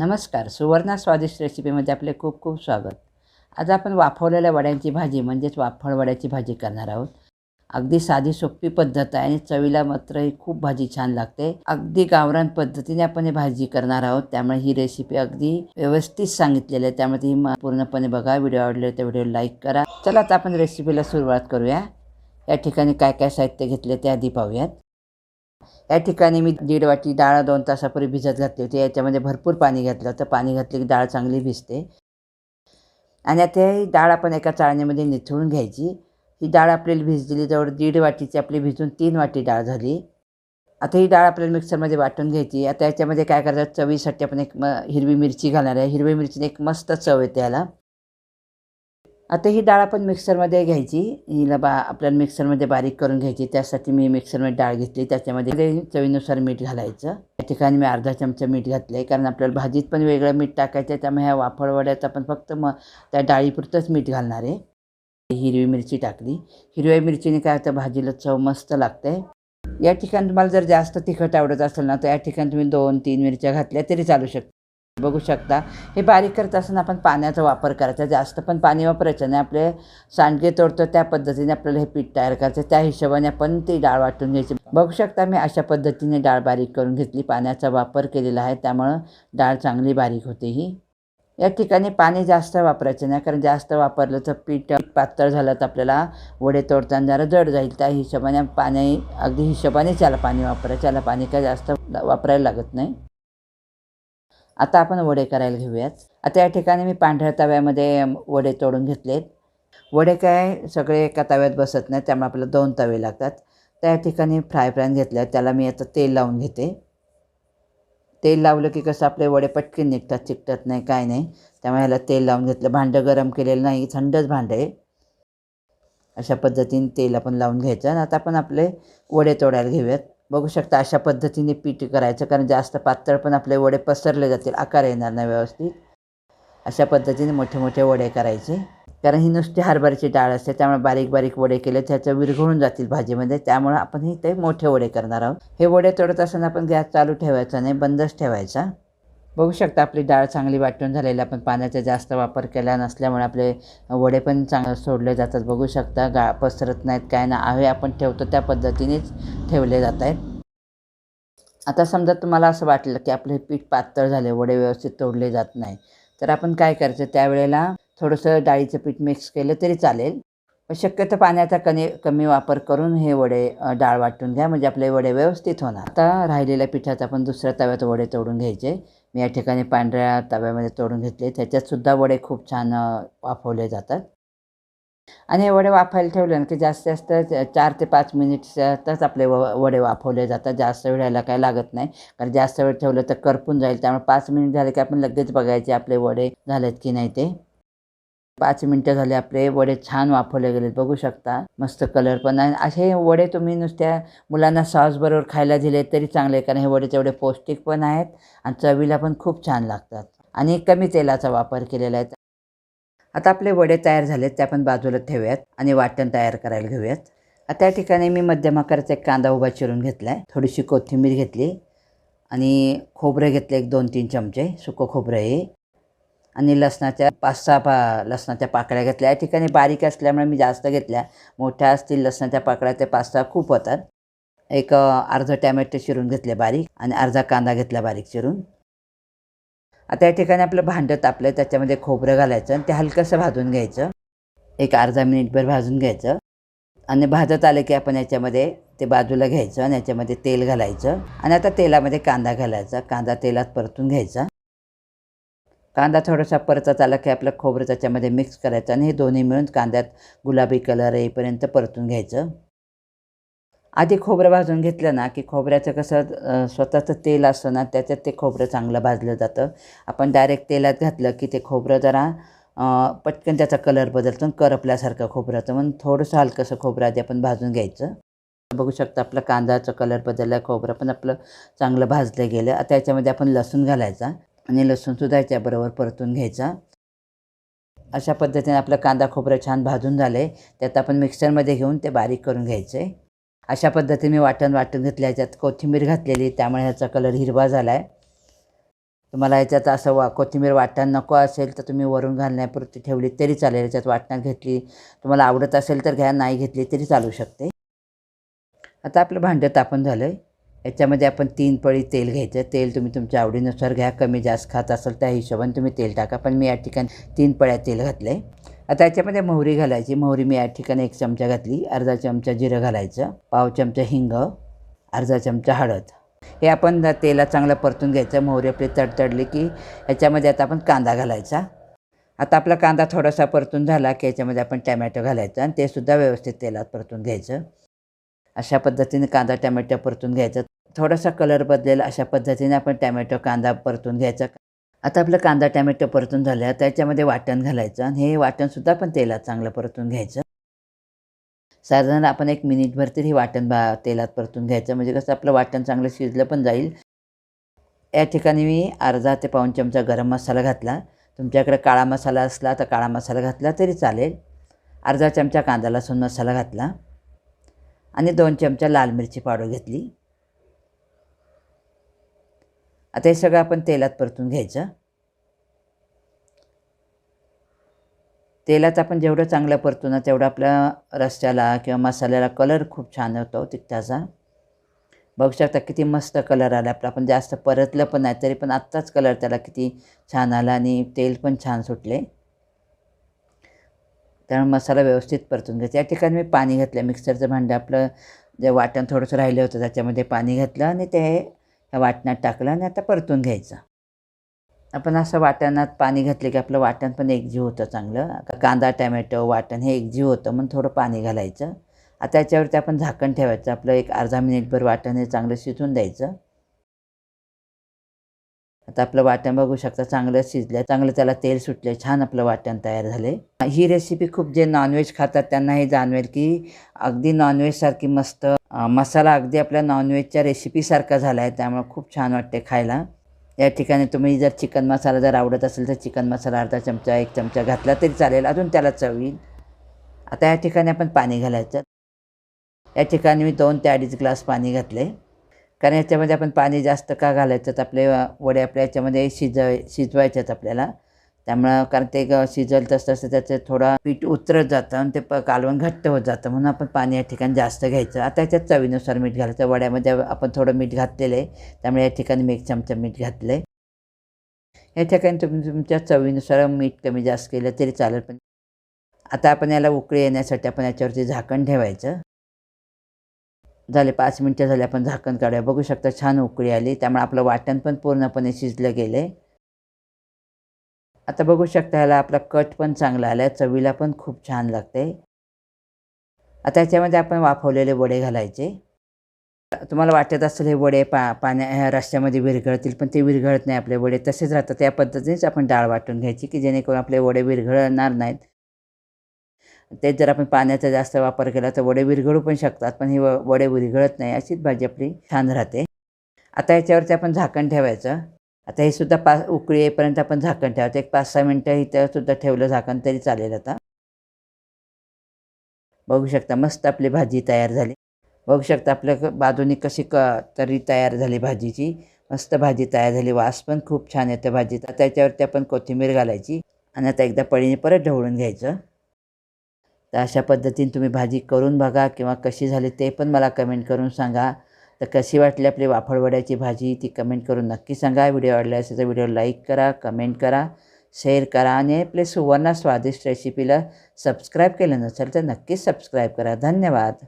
नमस्कार. सुवर्णा स्वादिष्ट रेसिपीमध्ये आपले खूप खूप स्वागत. आज आपण वाफवलेल्या वड्यांची भाजी म्हणजेच वाफळ वड्याची भाजी करणार आहोत. अगदी साधी सोपी पद्धत आहे आणि चवीला मात्र ही खूप भाजी छान लागते. अगदी गावरान पद्धतीने आपण ही भाजी करणार आहोत. त्यामुळे ही रेसिपी अगदी व्यवस्थित सांगितलेली आहे. त्यामुळे ती पूर्णपणे बघा. व्हिडिओ आवडले तर व्हिडिओ लाईक करा. चला आता आपण रेसिपीला सुरुवात करूया. या ठिकाणी काय काय साहित्य घेतले ते आधी पाहूयात. या ठिकाणी मी दीड वाटी डाळ दोन तासापूर्वी भिजत घातली होती. याच्यामध्ये भरपूर पाणी घातलं होतं. पाणी घातली की डाळ चांगली भिजते. आणि आता ही डाळ आपण एका चाळणीमध्ये निथळून घ्यायची. ही डाळ आपल्याला भिजलेली जवळ दीड वाटीची आपली भिजून तीन वाटी डाळ झाली. आता ही डाळ आपल्याला मिक्सरमध्ये वाटून घ्यायची. आता याच्यामध्ये काय करायचं? चवीसाठी आपण एक म हिरवी मिरची घालणार आहे. हिरवी मिरचीने एक मस्त चव येते याला. आता ही डाळ आपण मिक्सरमध्ये घ्यायची. हिला बा आपल्याला मिक्सरमध्ये बारीक करून घ्यायची. त्यासाठी मी मिक्सरमध्ये डाळ घेतली. त्याच्यामध्ये चवीनुसार मीठ घालायचं. या ठिकाणी मी अर्धा चमचा मीठ घातलं आहे कारण आपल्याला भाजीत पण वेगळं मीठ टाकायचं आहे त्यामुळे ह्या वाफळवड्यात आपण फक्त मग त्या डाळीपुरतंच मीठ घालणार आहे. हिरवी मिरची टाकली. हिरव्या मिरचीने काय होतं? भाजीला चव मस्त लागते. या ठिकाणी तुम्हाला जर जास्त तिखट आवडत असेल ना तर या ठिकाणी तुम्ही दोन तीन मिरच्या घातल्या तरी चालू शकता. बघू शकता. हे बारीक करत असताना आपण पाण्याचा वापर करायचा. जास्त पण पाणी वापरायचं नाही आपले सांडगे तोडतो त्या पद्धतीने आपल्याला हे पीठ तयार करायचं. त्या हिशोबाने आपण ती डाळ वाटून घ्यायची. बघू शकता मी अशा पद्धतीने डाळ बारीक करून घेतली. पाण्याचा वापर केलेला आहे त्यामुळं डाळ चांगली बारीक होते ही. या ठिकाणी पाणी जास्त वापरायचं नाही कारण जास्त वापरलं तर पीठ पातळ झालं तर आपल्याला वडे तोडताना जरा जड जाईल. त्या हिशोबाने पाणी अगदी हिशोबाने त्याला पाणी वापरायचं. त्याला पाणी काय जास्त वापरायला लागत नाही. आता आपण वडे करायला घेऊयात. आता या ठिकाणी मी पांढऱ्या तव्यामध्ये वडे तोडून घेतलेत. वडे काय सगळे एका तव्यात बसत नाही त्यामुळे आपल्याला दोन तवे लागतात. त्या ठिकाणी फ्राय पॅन घेतलं त्याला मी आता तेल लावून घेते. तेल लावलं की कसं आपले वडे पटकन निघतात चिकटत नाही काय नाही. त्यामुळे ह्याला तेल लावून घेतलं. भांडं गरम केलेलं नाही थंडच भांडं आहे. अशा पद्धतीने तेल आपण लावून घ्यायचं. आणि आता आपण आपले वडे तोडायला घेऊयात. बघू शकता अशा पद्धतीने पीठ करायचं कारण जास्त पातळ पण आपले वडे पसरले जातील आकार येणार नाही व्यवस्थित. अशा पद्धतीने मोठे मोठे वडे करायचे. कारण ही नुसती हरभऱ्याची डाळ असते त्यामुळे बारीक बारीक वडे केले त्याचं विरघळून जातील भाजीमध्ये. त्यामुळे आपण हे ते मोठे वडे करणार आहोत. हे वडे तोडत असताना आपण गॅस चालू ठेवायचा नाही बंदच ठेवायचा. बघू शकता आपली डाळ चांगली वाटून झालेली आपण पाण्याचा जास्त वापर केला नसल्यामुळे आपले वडे पण चांगले सोडले जातात. बघू शकता गा पसरत नाहीत काय ना आहे आपण ठेवतो त्या पद्धतीनेच ठेवले जात आहेत. आता समजा तुम्हाला असं वाटलं की आपले पीठ पातळ झाले वडे व्यवस्थित तोडले जात नाही तर आपण काय करायचं? त्यावेळेला थोडंसं डाळीचं पीठ मिक्स केलं तरी चालेल. शक्यतो पाण्याचा कमी कमी वापर करून हे वडे डाळ वाटून घ्या म्हणजे आपले वडे व्यवस्थित होणार. आता राहिलेल्या पिठाचा आपण दुसऱ्या तव्यात वडे तोडून घ्यायचे. मी या ठिकाणी पांढऱ्या तव्यामध्ये तोडून घेतले. त्याच्यातसुद्धा वडे खूप छान वाफवले जातात. आणि हे वडे वाफायला ठेवले ना की जास्तीत जास्त चार ते पाच मिनिटच आपले व वडे वाफवले जातात. जास्त वेळ यायला काय लागत नाही. कारण जास्त वेळ ठेवलं तर करपून जाईल. त्यामुळे पाच मिनिट झाले की आपण लगेच बघायचे आपले वडे झालेत की नाही ते. पाच मिनटं झाले आपले वडे छान वाफवले गेलेत बघू शकता. मस्त कलर पण आहे. असे वडे तुम्ही नुसत्या मुलांना सॉसबरोबर खायला दिले तरी चांगले कारण हे वडे तेवढे पौष्टिक पण आहेत आणि चवीला पण खूप छान लागतात. आणि कमी तेलाचा वापर केलेला आहे. आता आपले वडे तयार झालेत ते आपण बाजूला ठेवूयात आणि वाटण तयार करायला घेऊयात. आता ठिकाणी मी मध्यम आकाराचा एक कांदा उभा चिरून घेतला आहे थोडीशी कोथिंबीर घेतली आणि खोबरं घेतलं एक दोन तीन चमचे सुकं खोबरं आहे आणि लसणाच्या पाच सहा पा लसणाच्या पाकळ्या घेतल्या. या ठिकाणी बारीक असल्यामुळे मी जास्त घेतल्या. मोठ्या असतील लसणाच्या पाकळ्या ते पाच सहा खूप होतात. एक अर्धं टॅमॅटो चिरून घेतले बारीक आणि अर्धा कांदा घेतला बारीक चिरून. आता या ठिकाणी आपलं भांडं तापलं त्याच्यामध्ये खोबरं घालायचं आणि ते हलकंसं भाजून घ्यायचं. एक अर्धा मिनिटभर भाजून घ्यायचं. आणि भाजत आलं की आपण याच्यामध्ये ते बाजूला घ्यायचं आणि याच्यामध्ये तेल घालायचं. आणि आता तेलामध्ये कांदा घालायचा. कांदा तेलात परतून घ्यायचा. कांदा थोडासा परतत आला की आपलं खोबरं त्याच्यामध्ये मिक्स करायचं आणि हे दोन्ही मिळून कांद्यात गुलाबी कलर येईपर्यंत परतून घ्यायचं. आधी खोबरं भाजून घेतलं ना की खोबऱ्याचं कसं स्वतःचं तेल असतं ना त्याच्यात ते खोबरं चांगलं भाजलं जातं. आपण डायरेक्ट तेलात घातलं की ते खोबरं जरा पटकन त्याचा कलर बदलतो आणि करपल्यासारखं खोबऱ्याचं म्हणून थोडंसं हलकंसं खोबरं आधी आपण भाजून घ्यायचं. बघू शकता आपलं कांद्याचं कलर बदलला खोबरं पण आपलं चांगलं भाजलं गेलं. आता याच्यामध्ये आपण लसूण घालायचा. आणि लसूणसुद्धा याच्याबरोबर परतून घ्यायचा. अशा पद्धतीने आपलं कांदा खोबरं छान भाजून झालं आहे त्यात आपण मिक्सरमध्ये घेऊन ते बारीक करून घ्यायचं. आहे अशा पद्धतीने मी वाटण वाटून घेतलं याच्यात कोथिंबीर घातलेली त्यामुळे ह्याचा कलर हिरवा झाला आहे तुम्हाला याच्यात असं वा कोथिंबीर वाटण नको असेल तर तुम्ही वरून घालण्यापुरती ठेवली तरी चालेल. याच्यात वाटण घेतली तुम्हाला आवडत असेल तर घ्या नाही घेतली तरी चालू शकते. आता आपलं भांडं तापण झालं आहे याच्यामध्ये आपण तीन पळी तेल घ्यायचं. तेल तुम्ही तुमच्या आवडीनुसार घ्या. कमी जास्त खात असेल त्या हिशोबाने तुम्ही तेल टाका. पण मी या ठिकाणी तीन पळ्या तेल घातलं आहे आता याच्यामध्ये मोहरी घालायची. मोहरी मी या ठिकाणी एक चमचा घातली. अर्धा चमचा जिरं घालायचं. पाव चमचा हिंग. अर्धा चमचा हळद. हे आपण तेला चांगलं परतून घ्यायचं. मोहरी आपली तडतडली की याच्यामध्ये आता आपण कांदा घालायचा. आता आपला कांदा थोडासा परतून झाला की याच्यामध्ये आपण टॅमॅटो घालायचं आणि ते सुद्धा व्यवस्थित तेलात परतून घ्यायचं. अशा पद्धतीने कांदा टॅमॅटो परतून घ्यायचा. थोडासा कलर बदलेल अशा पद्धतीने आपण टॅमॅटो कांदा परतून घ्यायचा. आता आपलं कांदा टॅमॅटो परतून झालं त्याच्यामध्ये वाटण घालायचं आणि हे वाटणसुद्धा पण तेलात चांगलं परतून घ्यायचं. साधारण आपण एक मिनिटभर तरी हे वाटण बा तेलात परतून घ्यायचं. म्हणजे कसं आपलं वाटण चांगलं शिजलं पण जाईल. या ठिकाणी मी अर्धा ते पाऊण चमचा गरम मसाला घातला. तुमच्याकडे काळा मसाला असला तर काळा मसाला घातला तरी चालेल. अर्धा चमचा कांदा लसूण मसाला घातला. आणि दोन चमचा लाल मिरची पावडर घेतली. आता हे सगळं आपण तेलात परतून घ्यायचं. तेलात आपण जेवढं चांगलं परतो ना तेवढं आपल्या रस्त्याला किंवा मसाल्याला कलर खूप छान होतो तिखटाचा. बघू शकता किती मस्त कलर आला. आपला आपण जास्त परतलं पण नाही तरी पण आत्ताच कलर त्याला किती छान आला आणि तेल पण छान सुटले. त्यामुळे मसाला व्यवस्थित परतून घ्यायचा. या ठिकाणी मी पाणी घातलं. मिक्सरचं भांडं आपलं जे वाटण थोडंसं राहिलं होतं त्याच्यामध्ये पाणी घातलं आणि ते त्या वाटणात टाकलं आणि आता परतून घ्यायचं. आपण असं वाटणात पाणी घातलं की आपलं वाटण पण एकजीव होतं चांगलं. कांदा टॅमॅटो वाटण हे एकजीव होतं म्हणून थोडं पाणी घालायचं. आता याच्यावरती आपण झाकण ठेवायचं. आपलं एक अर्धा मिनिटभर वाटण हे चांगलं शिजून द्यायचं. आता आपलं वाटण बघू शकता चांगलं शिजलं. चांगलं त्याला तेल सुटले. छान आपलं वाटण तयार झाले. ही रेसिपी खूप जे नॉनव्हेज खातात त्यांना हे जाणवेल की अगदी नॉनव्हेजसारखी मस्त मसाला अगदी आपल्या नॉनव्हेजच्या रेसिपीसारखा झाला आहे त्यामुळे खूप छान वाटते खायला. या ठिकाणी तुम्ही जर चिकन मसाला जर आवडत असेल तर चिकन मसाला अर्धा चमचा एक चमचा घातला तरी चालेल. अजून त्याला चव येईल. आता या ठिकाणी आपण पाणी घालायचं. या ठिकाणी मी दोन ते अडीच ग्लास पाणी घातले. कारण याच्यामध्ये आपण पाणी जास्त का घालायचं? तर आपले वडे आपल्या याच्यामध्ये शिजव शिजवायच्यात आपल्याला. त्यामुळं कारण ते शिजल तसं तसं त्याचं थोडा पीठ उतरत जातं आणि ते प कालवण घट्ट होत जातं. म्हणून आपण पाणी या ठिकाणी जास्त घ्यायचं. आता त्याच्यात चवीनुसार मीठ घालायचं. वड्यामध्ये आपण थोडं मीठ घातलेलं आहे. त्यामुळे या ठिकाणी मी एक चमचा मीठ घातलं आहे या ठिकाणी तुम्ही तुमच्या चवीनुसार मीठ कमी जास्त केलं तरी चालेल. पण आता आपण याला उकळी येण्यासाठी आपण याच्यावरती झाकण ठेवायचं. झाले पाच मिनटं झाले आपण झाकण काढूया. बघू शकता छान उकळी आली. त्यामुळे आपलं वाटण पण पूर्णपणे शिजलं गेलं आहे आता बघू शकता ह्याला आपला कट पण चांगला आला आहे चवीला पण खूप छान लागते आता याच्यामध्ये आपण वाफवलेले वडे घालायचे. तुम्हाला वाटत असेल हे वडे पा पाण्या ह्या रस्त्यामध्ये विरघळतील पण ते विरघळत नाही आपले वडे. तसेच राहतात त्या पद्धतीनेच आपण डाळ वाटून घ्यायची की जेणेकरून आपले वडे विरघळणार नाहीत. तेच जर आपण पाण्याचा जास्त वापर केला तर वडे विरघळू पण शकतात पण ही व वडे विरघळत नाही. अशीच भाजी आपली छान राहते. आता याच्यावरती आपण झाकण ठेवायचं. आता हे सुद्धा पा उकळी येईपर्यंत आपण झाकण ठेवायचं. एक पाच सहा मिनटं इथं सुद्धा ठेवलं झाकण तरी चालेल आता. बघू शकता मस्त आपली भाजी तयार झाली. बघू शकता आपल्या बाजूनी कशी क तरी तयार झाली भाजीची. मस्त भाजी तयार झाली. वास पण खूप छान येतं भाजीचा. त्याच्यावरती आपण कोथिंबीर घालायची आणि आता एकदा पळीने परत ढवळून घ्यायचं. तर अशा पद्धतीने तुम्ही भाजी करून बघा किंवा कशी झाली ते पण मला कमेंट करून सांगा. तर कशी वाटली आपली वाफळवड्याची भाजी ती कमेंट करून नक्की सांगा. व्हिडिओ आवडला असेल तर व्हिडिओ लाईक करा कमेंट करा शेअर करा आणि आपले सुवर्ण स्वादिष्ट रेसिपीला सबस्क्राईब केलं नसेल तर नक्कीच सबस्क्राईब करा. धन्यवाद.